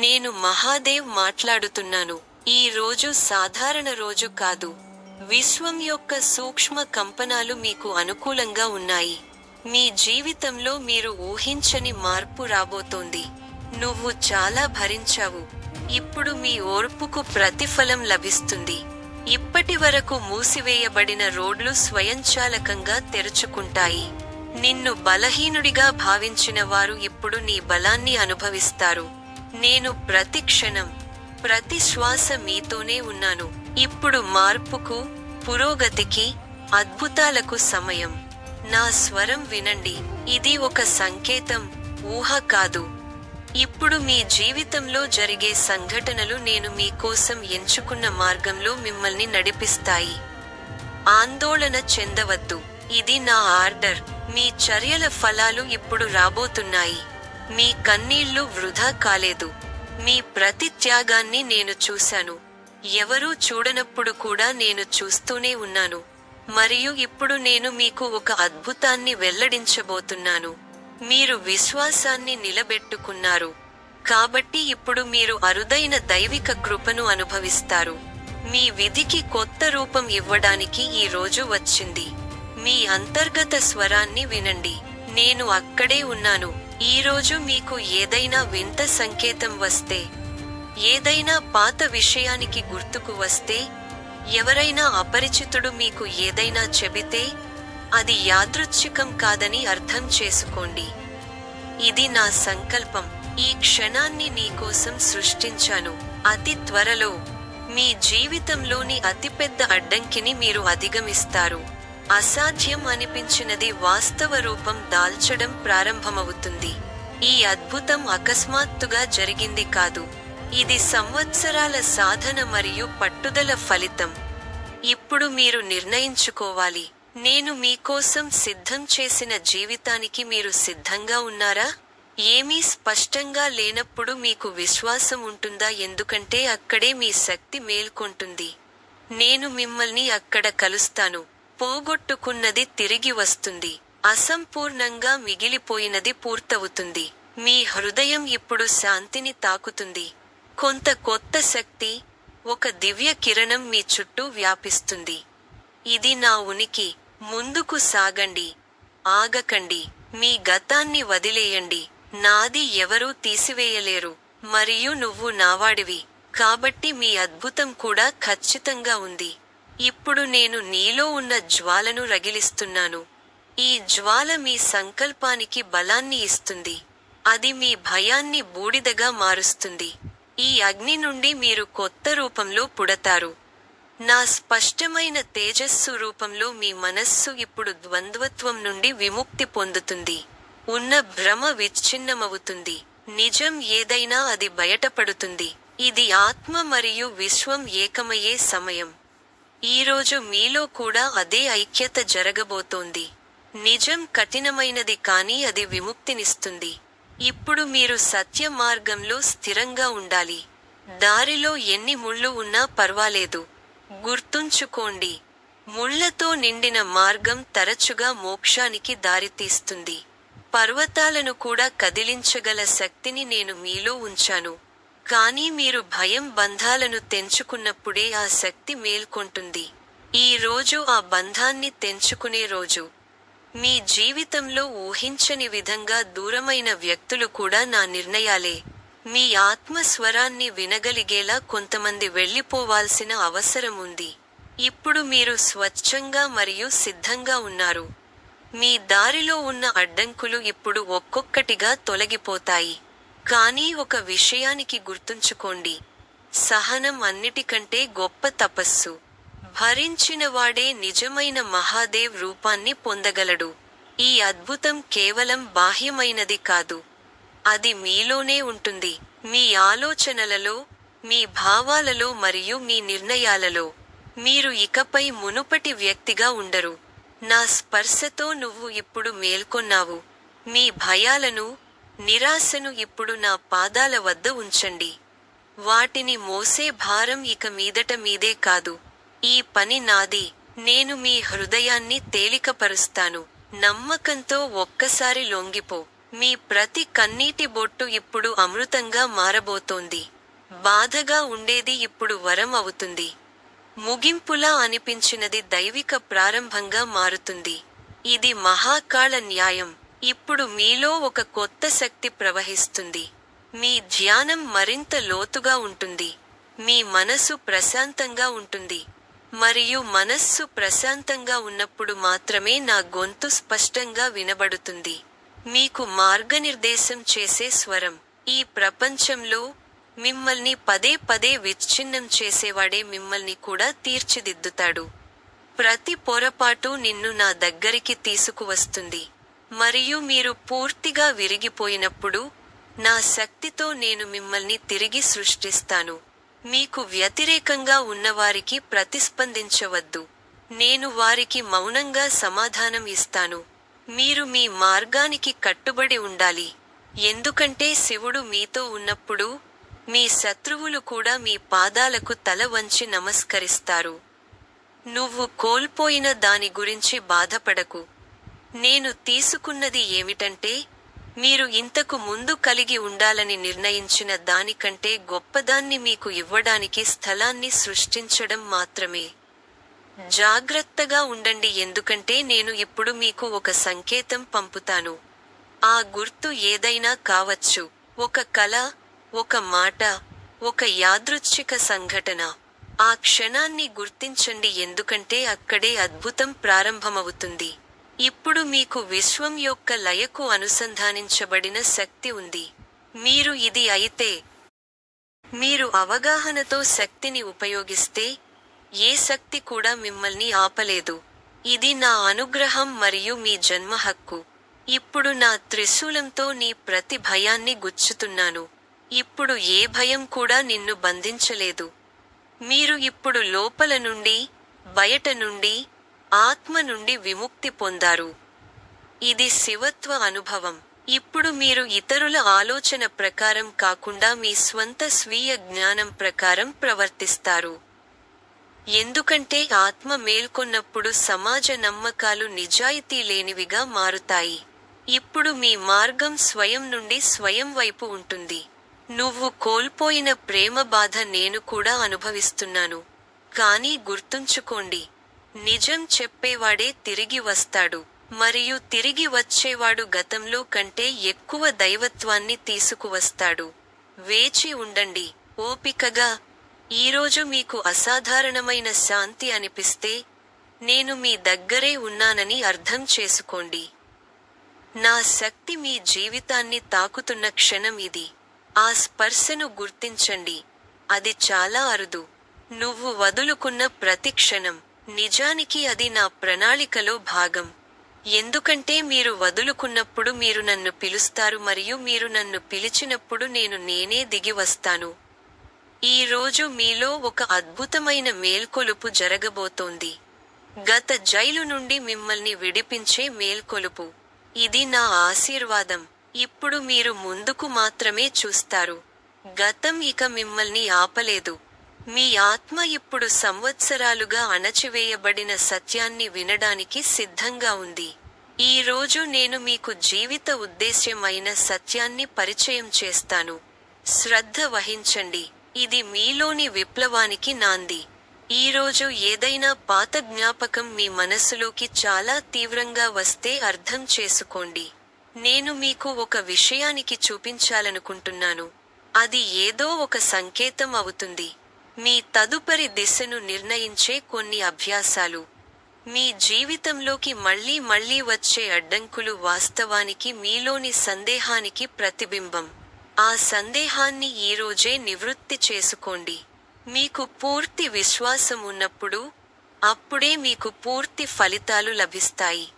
నేను మహాదేవ్ మాట్లాడుతున్నాను. ఈ రోజు సాధారణ రోజు కాదు. విశ్వం యొక్క సూక్ష్మ కంపనాలు మీకు అనుకూలంగా ఉన్నాయి. మీ జీవితంలో మీరు ఊహించని మార్పు రాబోతోంది. నువ్వు చాలా భరించావు. ఇప్పుడు మీ ఓర్పుకు ప్రతిఫలం లభిస్తుంది. ఇప్పటి వరకు మూసివేయబడిన రోడ్లు స్వయంచాలకంగా తెరుచుకుంటాయి. నిన్ను బలహీనుడిగా భావించిన వారు ఇప్పుడు నీ బలాన్ని అనుభవిస్తారు. నేను ప్రతి క్షణం ప్రతి శ్వాస మీతోనే ఉన్నాను. ఇప్పుడు మార్పుకు పురోగతికి అద్భుతాలకు సమయం. నా స్వరం వినండి. ఇది ఒక సంకేతం ఊహ కాదు. ఇప్పుడు మీ జీవితంలో జరిగే సంఘటనలు నేను మీకోసం ఎంచుకున్న మార్గంలో మిమ్మల్ని నడిపిస్తాయి. ఆందోళన చెందవద్దు. ఇది నా ఆర్డర్. మీ చర్యల ఫలాలు ఇప్పుడు రాబోతున్నాయి. మీ కన్నీళ్ళు వృధా కాలేదు. మీ ప్రతి త్యాగాన్ని నేను చూశాను. ఎవరూ చూడనప్పుడు కూడా నేను చూస్తూనే ఉన్నాను. మరియు ఇప్పుడు నేను మీకు ఒక అద్భుతాన్ని వెల్లడించబోతున్నాను. మీరు విశ్వాసాన్ని నిలబెట్టుకున్నారు. కాబట్టి ఇప్పుడు మీరు అరుదైన దైవిక కృపను అనుభవిస్తారు. మీ విధికి కొత్త రూపం ఇవ్వడానికి ఈ రోజు వచ్చింది. మీ అంతర్గత స్వరాన్ని వినండి. నేను అక్కడే ఉన్నాను. ఈరోజు మీకు ఏదైనా వింత సంకేతం వస్తే ఏదైనా పాత విషయానికి గుర్తుకు వస్తే ఎవరైనా అపరిచితుడు మీకు ఏదైనా చెబితే అది యాదృచ్ఛికం కాదని అర్థం చేసుకోండి. ఇది నా సంకల్పం. ఈ క్షణాన్ని నీకోసం సృష్టించాను. అతి త్వరలో మీ జీవితంలోని అతిపెద్ద అడ్డంకిని మీరు అధిగమిస్తారు. అసాధ్యం అనిపించినది వాస్తవ రూపం దాల్చడం ప్రారంభమవుతుంది. ఈ అద్భుతం అకస్మాత్తుగా జరిగింది కాదు. ఇది సంవత్సరాల సాధన మరియు పట్టుదల ఫలితం. ఇప్పుడు మీరు నిర్ణయించుకోవాలి. నేను మీకోసం సిద్ధం చేసిన జీవితానికి మీరు సిద్ధంగా ఉన్నారా? ఏమీ స్పష్టంగా లేనప్పుడు మీకు విశ్వాసం ఉంటుందా? ఎందుకంటే అక్కడే మీ శక్తి మేల్కొంటుంది. నేను మిమ్మల్ని అక్కడ కలుస్తాను. పోగొట్టుకున్నది తిరిగి వస్తుంది. అసంపూర్ణంగా మిగిలిపోయినది పూర్తవుతుంది. మీ హృదయం ఇప్పుడు శాంతిని తాకుతుంది. కొంత కొత్త శక్తి ఒక దివ్య కిరణం మీ చుట్టూ వ్యాపిస్తుంది. ఇది నా ఉనికి. ముందుకు సాగండి. ఆగకండి. మీ గతాన్ని వదిలేయండి. నాది ఎవరూ తీసివేయలేరు. మరియు నువ్వు నావాడివి. కాబట్టి మీ అద్భుతం కూడా ఖచ్చితంగా ఉంది. ఇప్పుడు నేను నీలో ఉన్న జ్వాలను రగిలిస్తున్నాను. ఈ జ్వాల మీ సంకల్పానికి బలాన్ని ఇస్తుంది. అది మీ భయాన్ని బూడిదగా మారుస్తుంది. ఈ అగ్ని నుండి మీరు కొత్త రూపంలో పుడతారు. నా స్పష్టమైన తేజస్సు రూపంలో మీ మనస్సు ఇప్పుడు ద్వంద్వత్వం నుండి విముక్తి పొందుతుంది. ఉన్న భ్రమ విచ్ఛిన్నమవుతుంది. నిజం ఏదైనా అది బయటపడుతుంది. ఇది ఆత్మ మరియు విశ్వం ఏకమయ్యే సమయం. ఈరోజు మీలో కూడా అదే ఐక్యత జరగబోతోంది. నిజం కఠినమైనది కానీ అది విముక్తినిస్తుంది. ఇప్పుడు మీరు సత్య మార్గంలో స్థిరంగా ఉండాలి. దారిలో ఎన్ని ముళ్ళు ఉన్నా పర్వాలేదు. గుర్తుంచుకోండి ముళ్ళతో నిండిన మార్గం తరచుగా మోక్షానికి దారితీస్తుంది. పర్వతాలను కూడా కదిలించగల శక్తిని నేను మీలో ఉంచాను. కానీ మీరు భయం బంధాలను తెంచుకున్నప్పుడే ఆ శక్తి మేల్కొంటుంది. ఈ రోజు ఆ బంధాన్ని తెంచుకునే రోజు. మీ జీవితంలో ఊహించని విధంగా దూరమైన వ్యక్తులు కూడా నా నిర్ణయాలే. మీ ఆత్మస్వరాన్ని వినగలిగేలా కొంతమంది వెళ్ళిపోవాల్సిన అవసరం ఉంది. ఇప్పుడు మీరు స్వచ్ఛంగా మరియు సిద్ధంగా ఉన్నారు. మీ దారిలో ఉన్న అడ్డంకులు ఇప్పుడు ఒక్కొక్కటిగా తొలగిపోతాయి. కానీ ఒక విషయానికి గుర్తుంచుకోండి. సహనం అన్నిటికంటే గొప్ప తపస్సు. భరించినవాడే నిజమైన మహాదేవ్ రూపాన్ని పొందగలడు. ఈ అద్భుతం కేవలం బాహ్యమైనది కాదు. అది మీలోనే ఉంటుంది. మీ ఆలోచనలలో మీ భావాలలో మరియు మీ నిర్ణయాలలో. మీరు ఇకపై మునుపటి వ్యక్తిగా ఉండరు. నా స్పర్శతో నువ్వు ఇప్పుడు మేల్కొన్నావు. మీ భయాలను నిరాశను ఇప్పుడు నా పాదాల వద్ద ఉంచండి. వాటిని మోసే భారం ఇక మీదట మీదే కాదు. ఈ పని నాది. నేను మీ హృదయాన్ని తేలికపరుస్తాను. నమ్మకంతో ఒక్కసారి లొంగిపో. మీ ప్రతి కన్నీటి బొట్టు ఇప్పుడు అమృతంగా మారబోతోంది. బాధగా ఉండేది ఇప్పుడు వరం అవుతుంది. ముగింపులా అనిపించినది దైవిక ప్రారంభంగా మారుతుంది. ఇది మహాకాళ న్యాయం. ఇప్పుడు మీలో ఒక కొత్త శక్తి ప్రవహిస్తుంది. మీ ధ్యానం మరింత లోతుగా ఉంటుంది. మీ మనసు ప్రశాంతంగా ఉంటుంది. మరియు మనస్సు ప్రశాంతంగా ఉన్నప్పుడు మాత్రమే నా గొంతు స్పష్టంగా వినబడుతుంది. మీకు మార్గనిర్దేశం చేసే స్వరం ఈ ప్రపంచంలో మిమ్మల్ని పదే పదే విచ్ఛిన్నం చేసేవాడే మిమ్మల్ని కూడా తీర్చిదిద్దుతాడు. ప్రతి పొరపాటు నిన్ను నా దగ్గరికి తీసుకువస్తుంది. మరియు మీరు పూర్తిగా విరిగిపోయినప్పుడు నా శక్తితో నేను మిమ్మల్ని తిరిగి సృష్టిస్తాను. మీకు వ్యతిరేకంగా ఉన్నవారికి ప్రతిస్పందించవద్దు. నేను వారికి మౌనంగా సమాధానం ఇస్తాను. మీరు మీ మార్గానికి కట్టుబడి ఉండాలి. ఎందుకంటే శివుడు మీతో ఉన్నప్పుడు మీ శత్రువులు కూడా మీ పాదాలకు తల వంచి నమస్కరిస్తారు. నువ్వు కోల్పోయిన దాని గురించి బాధపడకు. నేను తీసుకున్నది ఏమిటంటే మీరు ఇంతకు ముందు కలిగి ఉండాలని నిర్ణయించిన దానికంటే గొప్పదాన్ని మీకు ఇవ్వడానికి స్థలాన్ని సృష్టించడం మాత్రమే. జాగ్రత్తగా ఉండండి ఎందుకంటే నేను ఇప్పుడు మీకు ఒక సంకేతం పంపుతాను. ఆ గుర్తు ఏదైనా కావచ్చు. ఒక కళ ఒక మాట ఒక యాదృచ్ఛిక సంఘటన. ఆ క్షణాన్ని గుర్తించండి ఎందుకంటే అక్కడే అద్భుతం ప్రారంభమవుతుంది. ఇప్పుడు మీకు విశ్వం యొక్క లయకు అనుసంధానించబడిన శక్తి ఉంది. మీరు ఇది అయితే మీరు అవగాహనతో శక్తిని ఉపయోగిస్తే ఏ శక్తి కూడా మిమ్మల్ని ఆపలేదు. ఇది నా అనుగ్రహం మరియు మీ జన్మ హక్కు. ఇప్పుడు నా త్రిశూలంతో నీ ప్రతి భయాన్ని గుచ్చుతున్నాను. ఇప్పుడు ఏ భయం కూడా నిన్ను బంధించలేదు. మీరు ఇప్పుడు లోపల నుండి బయట నుండి ఆత్మ నుండి విముక్తి పొందారు. ఇది శివత్వ అనుభవం. ఇప్పుడు మీరు ఇతరుల ఆలోచన ప్రకారం కాకుండా మీ స్వంత స్వీయ జ్ఞానం ప్రకారం ప్రవర్తిస్తారు. ఎందుకంటే ఆత్మ మేల్కొన్నప్పుడు సమాజ నమ్మకాలు నిజాయితీ లేనివిగా మారుతాయి. ఇప్పుడు మీ మార్గం స్వయం నుండి స్వయం వైపు ఉంటుంది. నువ్వు కోల్పోయిన ప్రేమ బాధ నేను కూడా అనుభవిస్తున్నాను. కానీ గుర్తుంచుకోండి నిజం చెప్పేవాడే తిరిగి వస్తాడు. మరియు తిరిగి వచ్చేవాడు గతంలో కంటే ఎక్కువ దైవత్వాన్ని తీసుకువస్తాడు. వేచి ఉండండి. ఓపికగా ఈరోజు మీకు అసాధారణమైన శాంతి అనిపిస్తే నేను మీ దగ్గరే ఉన్నానని అర్థం చేసుకోండి. నా శక్తి మీ జీవితాన్ని తాకుతున్న క్షణం ఇది. ఆ స్పర్శను గుర్తించండి. అది చాలా అరుదు. నువ్వు వదులుకున్న ప్రతి క్షణం. నిజానికి అది నా ప్రణాళికలో భాగం. ఎందుకంటే మీరు వదులుకున్నప్పుడు మీరు నన్ను పిలుస్తారు మరియు మీరు నన్ను పిలిచినప్పుడు నేను నేనే దిగి వస్తాను. ఈ రోజు మీలో ఒక అద్భుతమైన మేల్కొలుపు జరగబోతోంది. గత జైలు నుండి మిమ్మల్ని విడిపించే మేల్కొలుపు. ఇది నా ఆశీర్వాదం. ఇప్పుడు మీరు ముందుకు మాత్రమే చూస్తారు. గతం ఇక మిమ్మల్ని ఆపలేదు. మీ ఆత్మ ఇప్పుడు సంవత్సరాలుగా అణచివేయబడిన సత్యాన్ని వినడానికి సిద్ధంగా ఉంది. ఈ రోజు నేను మీకు జీవిత ఉద్దేశ్యం అయిన సత్యాన్ని పరిచయం చేస్తాను. శ్రద్ధ వహించండి. ఇది మీలోని విప్లవానికి నాంది. ఈరోజు ఏదైనా పాత జ్ఞాపకం మీ మనసులోకి చాలా తీవ్రంగా వస్తే అర్థం చేసుకోండి. నేను మీకు ఒక విషయానికి చూపించాలనుకుంటున్నాను. అది ఏదో ఒక సంకేతం అవుతుంది. మీ తదుపరి దిశను నిర్ణయించే కొన్ని అభ్యాసాలు. మీ జీవితంలోకి మళ్ళీ మళ్ళీ వచ్చే అడ్డంకులు వాస్తవానికి మీలోని సందేహానికి ప్రతిబింబం. ఆ సందేహాన్ని ఈరోజే నివృత్తి చేసుకోండి. మీకు పూర్తి విశ్వాసం ఉన్నప్పుడు అప్పుడే మీకు పూర్తి ఫలితాలు లభిస్తాయి.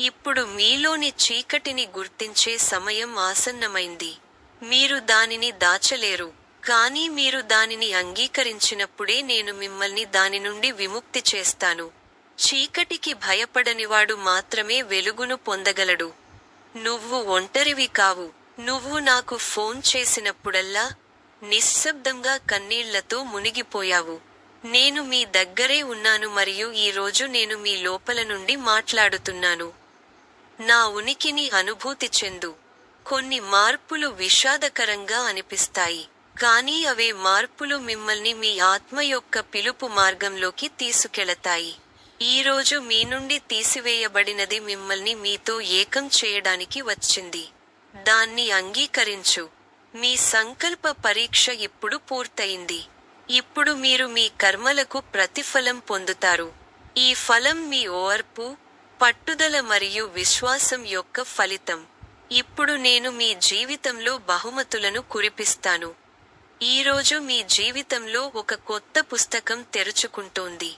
ఇప్పుడు మీలోని చీకటిని గుర్తించే సమయం ఆసన్నమైంది. మీరు దానిని దాచలేరు. కానీ మీరు దానిని అంగీకరించినప్పుడే నేను మిమ్మల్ని దాని నుండి విముక్తి చేస్తాను. చీకటికి భయపడనివాడు మాత్రమే వెలుగును పొందగలడు. నువ్వు ఒంటరివి కావు. నువ్వు నాకు ఫోన్ చేసినప్పుడల్లా నిశ్శబ్దంగా కన్నీళ్ళతో మునిగిపోయావు. నేను మీ దగ్గరే ఉన్నాను మరియు ఈరోజు నేను మీ లోపల నుండి మాట్లాడుతున్నాను. నా ఉనికిని అనుభూతి చెందు. కొన్ని మార్పులు విషాదకరంగా అనిపిస్తాయి. కానీ అవే మార్పులు మిమ్మల్ని మీ ఆత్మ యొక్క పిలుపు మార్గంలోకి తీసుకెళతాయి. ఈరోజు మీ నుండి తీసివేయబడినది మిమ్మల్ని మీతో ఏకం చేయడానికి వచ్చింది. దాన్ని అంగీకరించు. మీ సంకల్ప పరీక్ష ఇప్పుడు పూర్తయింది. ఇప్పుడు మీరు మీ కర్మలకు ప్రతిఫలం పొందుతారు. ఈ ఫలం మీ ఓర్పు పట్టుదల మరియు విశ్వాసం యొక్క ఫలితం. ఇప్పుడు నేను మీ జీవితంలో బహుమతులను కురిపిస్తాను. ఈరోజు మీ జీవితంలో ఒక కొత్త పుస్తకం తెరుచుకుంటోంది.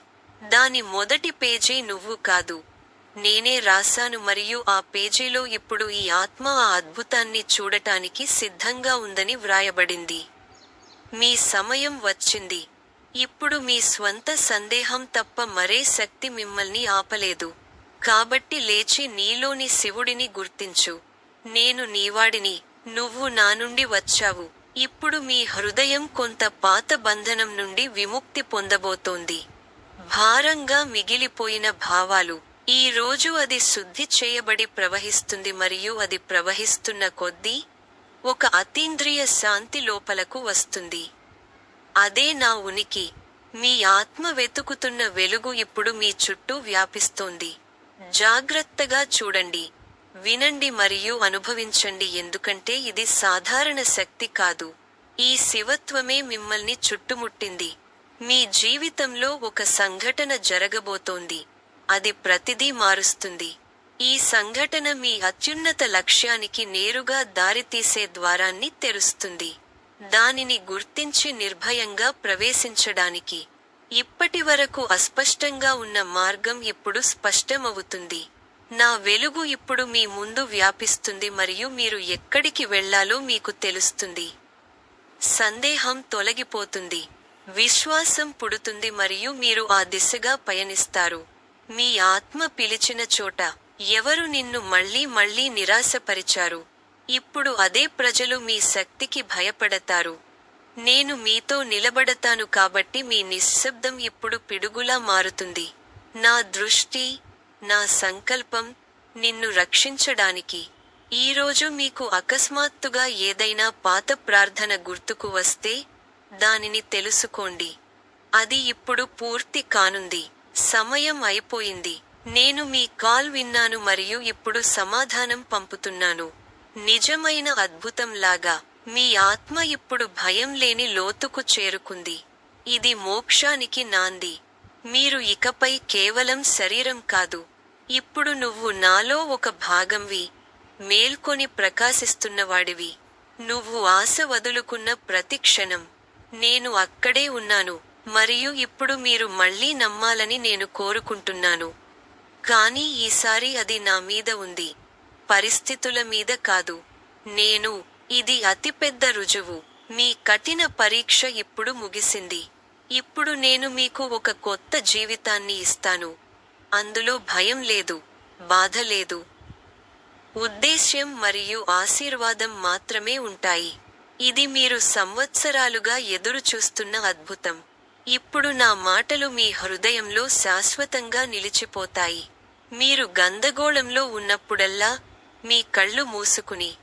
దాని మొదటి పేజీ నువ్వు కాదు. నేనే రాశాను మరియు ఆ పేజీలో ఇప్పుడు ఈ ఆత్మ ఆ అద్భుతాన్ని చూడటానికి సిద్ధంగా ఉందని వ్రాయబడింది. మీ సమయం వచ్చింది. ఇప్పుడు మీ స్వంత సందేహం తప్ప మరే శక్తి మిమ్మల్ని ఆపలేదు. కాబట్టి లేచి నీలోని శివుడిని గుర్తించు. నేను నీవాడిని. నువ్వు నా నుండి వచ్చావు. ఇప్పుడు మీ హృదయం కొంత పాత బంధనం నుండి విముక్తి పొందబోతోంది. భారంగా మిగిలిపోయిన భావాలు. ఈ రోజు అది శుద్ధి చేయబడి ప్రవహిస్తుంది మరియు అది ప్రవహిస్తున్న కొద్దీ ఒక అతీంద్రియ శాంతి లోపలకు వస్తుంది. అదే నా ఉనికి. మీ ఆత్మ వెతుకుతున్న వెలుగు ఇప్పుడు మీ చుట్టూ వ్యాపిస్తోంది. జాగ్రత్తగా చూడండి. వినండి మరియు అనుభవించండి ఎందుకంటే ఇది సాధారణ శక్తి కాదు. ఈ శివత్వమే మిమ్మల్ని చుట్టుముట్టింది. మీ జీవితంలో ఒక సంఘటన జరగబోతోంది. అది ప్రతిదీ మారుస్తుంది. ఈ సంఘటన మీ అత్యున్నత లక్ష్యానికి నేరుగా దారితీసే ద్వారాన్ని తెరుస్తుంది. దానిని గుర్తించి నిర్భయంగా ప్రవేశించడానికి. ఇప్పటి వరకు అస్పష్టంగా ఉన్న మార్గం ఇప్పుడు స్పష్టమవుతుంది. నా వెలుగు ఇప్పుడు మీ ముందు వ్యాపిస్తుంది మరియు మీరు ఎక్కడికి వెళ్ళాలో మీకు తెలుస్తుంది. సందేహం తొలగిపోతుంది. విశ్వాసం పుడుతుంది మరియు మీరు ఆ దిశగా పయనిస్తారు. మీ ఆత్మ పిలిచిన చోట ఎవరు నిన్ను మళ్ళీ మళ్ళీ నిరాశపరిచారు? ఇప్పుడు అదే ప్రజలు మీ శక్తికి భయపడతారు. నేను మీతో నిలబడతాను కాబట్టి మీ నిశ్శబ్దం ఇప్పుడు పిడుగులా మారుతుంది. నా దృష్టి నా సంకల్పం నిన్ను రక్షించడానికి. ఈరోజు మీకు అకస్మాత్తుగా ఏదైనా పాత ప్రార్థన గుర్తుకు వస్తే దానిని తెలుసుకోండి. అది ఇప్పుడు పూర్తి కానుంది. సమయం అయిపోయింది. నేను మీ కాల్ విన్నాను మరియు ఇప్పుడు సమాధానం పంపుతున్నాను. నిజమైన అద్భుతంలాగా మీ ఆత్మ ఇప్పుడు భయం లేని లోతుకు చేరుకుంది. ఇది మోక్షానికి నాంది. మీరు ఇకపై కేవలం శరీరం కాదు. ఇప్పుడు నువ్వు నాలో ఒక భాగంవి మేల్కొని ప్రకాశిస్తున్నవాడివి నువ్వు ఆశ వదులుకున్న ప్రతి క్షణం. నేను అక్కడే ఉన్నాను మరియు ఇప్పుడు మీరు మళ్ళీ నమ్మాలని నేను కోరుకుంటున్నాను. కానీ ఈసారి అది నా మీద ఉంది. పరిస్థితుల మీద కాదు. నేను ఇది అతిపెద్ద రుజువు. మీ కఠిన పరీక్ష ఇప్పుడు ముగిసింది. ఇప్పుడు నేను మీకు ఒక కొత్త జీవితాన్ని ఇస్తాను. అందులో భయం లేదు బాధ లేదు. ఉద్దేశ్యం మరియు ఆశీర్వాదం మాత్రమే ఉంటాయి. ఇది మీరు సంవత్సరాలుగా ఎదురుచూస్తున్న అద్భుతం. ఇప్పుడు నా మాటలు మీ హృదయంలో శాశ్వతంగా నిలిచిపోతాయి. మీరు గందగోళంలో ఉన్నప్పుడల్లా మీ కళ్ళు మూసుకుని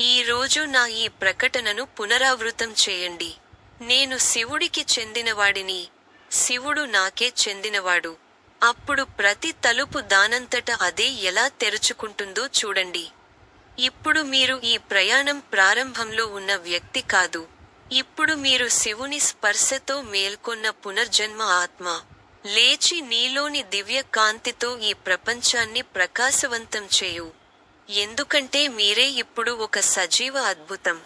ఈరోజు నా ఈ ప్రకటనను పునరావృతం చేయండి. నేను శివుడికి చెందినవాడిని శివుడు నాకే చెందినవాడు. అప్పుడు ప్రతి తలుపు దానంతట అదే ఎలా తెరుచుకుంటుందో చూడండి. ఇప్పుడు మీరు ఈ ప్రయాణం ప్రారంభంలో ఉన్న వ్యక్తి కాదు. ఇప్పుడు మీరు శివుని స్పర్శతో మేల్కొన్న పునర్జన్మ ఆత్మ. లేచి నీలోని దివ్య కాంతితో ఈ ప్రపంచాన్ని ప్రకాశవంతం చేయు. ఎందుకంటే మీరే ఇప్పుడు ఒక సజీవ అద్భుతం.